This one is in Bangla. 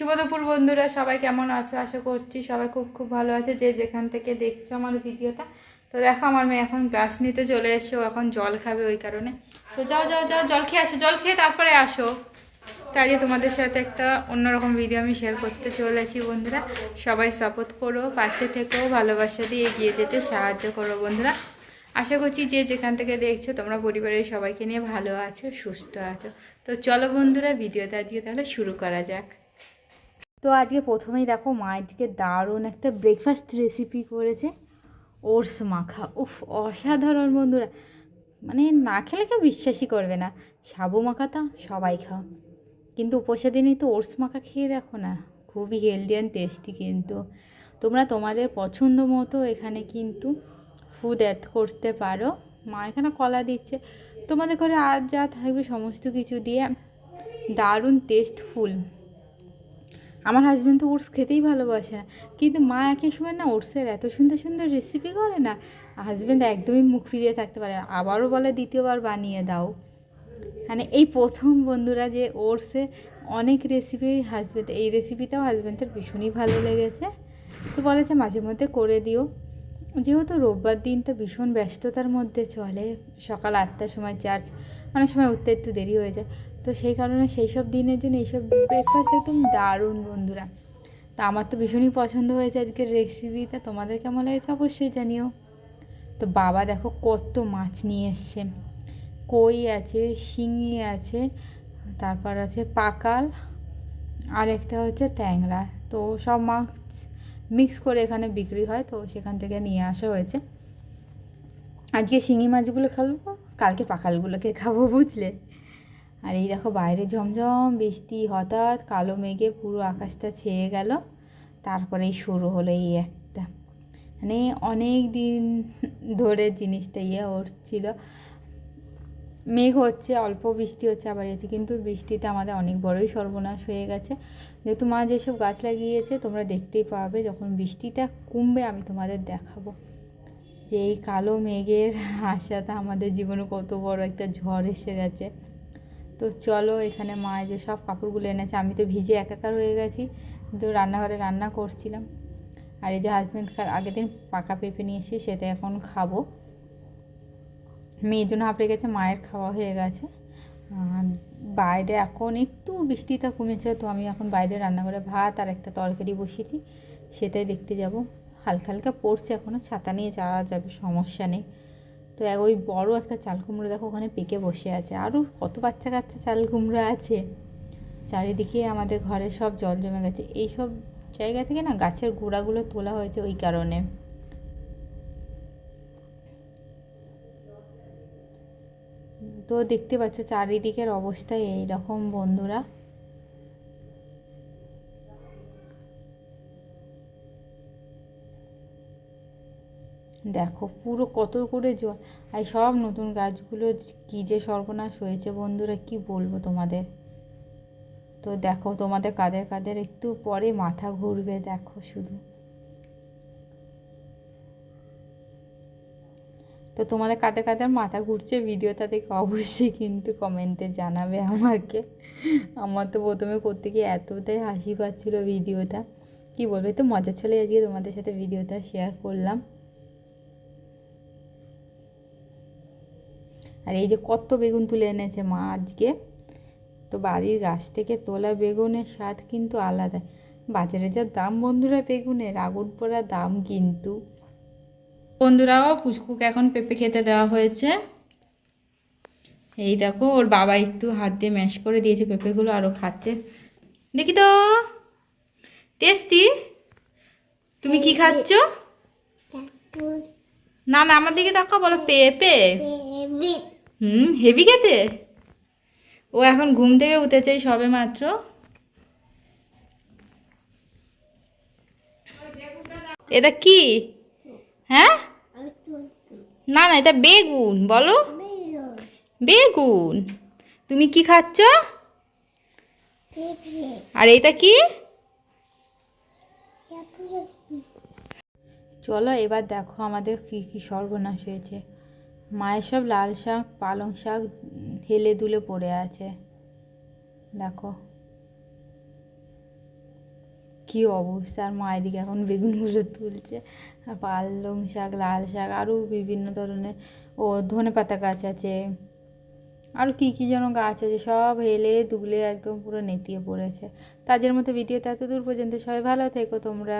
শুভ দুপুর বন্ধুরা, সবাই কেমন আছো? আশা করছি সবাই খুব খুব ভালো আছে। যে যেখান থেকে দেখছ আমার ভিডিওটা, তো দেখো আমার মেয়ে এখন গ্লাস নিতে চলে এসে এখন জল খাবে ওই কারণে। তো যাও যাও যাও, জল খেয়ে আসো, জল খেয়ে তারপরে আসো। তাই তোমাদের সাথে একটা অন্যরকম ভিডিও আমি শেয়ার করতে চলেছি বন্ধুরা। সবাই সাপোর্ট করো, পাশে থেকেও ভালোবাসা দিয়ে এগিয়ে যেতে সাহায্য করো বন্ধুরা। আশা করছি যে যেখান থেকে দেখছ তোমরা পরিবারের সবাইকে নিয়ে ভালো আছো, সুস্থ আছো। তো চলো বন্ধুরা ভিডিওটা আজকে তাহলে শুরু করা যাক। তো আজকে প্রথমেই দেখো মা দারুণ একটা ব্রেকফাস্ট রেসিপি করেছে। ওটস মাখা, উফ, অসাধারণ বন্ধুরা। মানে না খেলে কেউ বিশ্বাসই করবে না। সাবু মাখা তো সবাই খাও। কিন্তু উপোসের দিনেই তো ওটস মাখা খেয়ে দেখো না, খুবই হেলদি অ্যান্ড টেস্টি কিন্তু। তোমরা তোমাদের পছন্দ মতো এখানে কিন্তু ফুড অ্যাড করতে পারো। মা এখানে কলা দিচ্ছে। তোমাদের ঘরে আর যা থাকবে সমস্ত কিছু দিয়ে, দারুণ টেস্টফুল আমার হাজব্যান্ড তো ওটস খেতেই ভালোবাসে। না কিন্তু মা এক এক সময় না ওটসের এত সুন্দর সুন্দর রেসিপি করে না হাজব্যান্ড একদমই মুখ ফিরিয়ে থাকতে পারে না। আবারও বলে দ্বিতীয়বার বানিয়ে দাও। মানে এই প্রথম বন্ধুরা যে ওটসে অনেক রেসিপি হাজব্যান্ড এই রেসিপিটাও হাজব্যান্ডের ভীষণই ভালো লেগেছে। তো বলেছে মাঝে মধ্যে করে দিও। যেহেতু রোববার দিন তো ভীষণ ব্যস্ততার মধ্যে চলে, সকাল আটটার সময় চার্জ অনেক সময় উঠতে একটু দেরি হয়ে যায়। তো সেই কারণে সেই সব দিনের জন্য এইসব ব্রেকফাস্ট একদম দারুণ বন্ধুরা। তা আমার তো ভীষণই পছন্দ হয়েছে আজকের রেসিপিটা তোমাদের কেমন লেগেছে অবশ্যই জানিও। তো বাবা দেখো কত মাছ নিয়ে এসছে। কই আছে, শিঙি আছে, তারপর আছে পাকাল, আর একটা হচ্ছে ট্যাংরা। তো সব মাছ মিক্স করে এখানে বিক্রি হয়, তো সেখান থেকে নিয়ে আসা হয়েছে। আজকে শিঙি মাছগুলো খাব, কালকে পাকালগুলোকে খাব, বুঝলে? আর এই দেখো বাইরে ঝমঝম বৃষ্টি, হঠাৎ কালো মেঘে পুরো আকাশটা ছেয়ে গেল। তারপরেই শুরু হলো এই একটা। মানে অনেক দিন ধরে জিনিসটা ইয়ে হচ্ছিল। মেঘ হচ্ছে, অল্প বৃষ্টি হচ্ছে, আবার হচ্ছে কিন্তু বৃষ্টিতে আমাদের অনেক বড়ই সর্বনাশ হয়ে গেছে। যেহেতু মা যেসব গাছ লাগিয়েছে, তোমরা দেখতেই পাবে যখন বৃষ্টিটা কমবে, আমি তোমাদের দেখাবো। যে এই কালো মেঘের আশাটা আমাদের জীবনে কত বড় একটা ঝড় এসে গেছে। তো চলো এখানে মা যে সব কাপড়গুলো এনেছে, আমি তো ভিজে একাকার হয়ে গেছি। কিন্তু রান্নাঘরে রান্না করছিলাম। আর এই যে হাজব্যান্ড আগের দিন পাকা পেঁপে নিয়ে এসে সেটা এখন খাব। মেয়ের জন্য হাঁপড়ে গেছে, মায়ের খাওয়া হয়ে গেছে। বাইরে এখন একটু বৃষ্টিটা কমেছে, তো আমি এখন বাইরে রান্নাঘরে ভাত আর একটা তরকারি বসিয়েছি, সেটাই দেখতে যাব। হালকা হালকা পড়ছে এখনও ছাতা নিয়ে যাওয়া যাবে, সমস্যা নেই। তো ওই বড় একটা চাল কুমড়ো দেখো ওখানে পেকে বসে আছে। আরও কত বাচ্চা কাচ্চা চাল কুমড়ো আছে। চারিদিকে আমাদের ঘরে সব জল জমে গেছে। এই সব জায়গা থেকে না গাছের গোড়াগুলো তোলা হয়েছে ওই কারণে। তো দেখতে পাচ্ছ চারিদিকের অবস্থায় এই রকম বন্ধুরা। দেখো, পুরো কত করে জল। আর সব নতুন গাছগুলো কী যে সর্বনাশ হয়েছে বন্ধুরা, কি বলব তোমাদের? তো দেখো, তোমাদের কাদের কাদের একটু পরে মাথা ঘুরবে, দেখো শুধু। তো তোমাদের কাদের কাদের মাথা ঘুরছে ভিডিওটা দেখে অবশ্যই কিন্তু কমেন্টে জানাবে আমাকে। আমার তো প্রথমে করতে গিয়ে এতটাই হাসি পাচ্ছিল ভিডিওটা। কি বলবে তো মজা চলে আজকে তোমাদের সাথে ভিডিওটা শেয়ার করলাম। আর এই যে কত বেগুন তুলে এনেছে মা আজকে? তো বাড়ির গাছ থেকে তোলা বেগুনের স্বাদ কিন্তু আলাদা। বাজারে যা দাম বন্ধুরা বেগুনের আগুন পোড়া দাম কিন্তু। বন্ধুরাও পুচকুকে এখন পেঁপে খেতে দেওয়া হয়েছে। এই দেখো ওর বাবা একটু হাত দিয়ে ম্যাশ করে দিয়েছে পেঁপেগুলো আরও খাচ্ছে। দেখি তো। টেস্টি? তুমি কি খাচ্ছ? না না আমার দিকে তাকাও বলো পেঁপে। হুম হেভি খেতে? ও এখন ঘুম থেকে উঠেছে সবে মাত্র। এটা কি? হ্যাঁ? না না, এটা বেগুন, বলো। বেগুন। তুমি কি খাচ্ছ? আর এটা কি? চলো এবার দেখো আমাদের কী কী সর্বনাশ হয়েছে। মায়ের সব লাল শাক, পালং শাক হেলে দুলে পড়ে আছে। দেখো। কী অবস্থা, আর মা এদিকে এখন বেগুনগুলো তুলছে, আর পালং শাক, লাল শাক আরও বিভিন্ন ধরনের, ও ধনে পাতা গাছ আছে। আরও কী কী যেন গাছ আছে, সব হেলে দুলে একদম পুরো নেতিয়ে পড়েছে। তাদের মতো ভিডিওতে এত দূর পর্যন্ত সবাই ভালো থেকো তোমরা।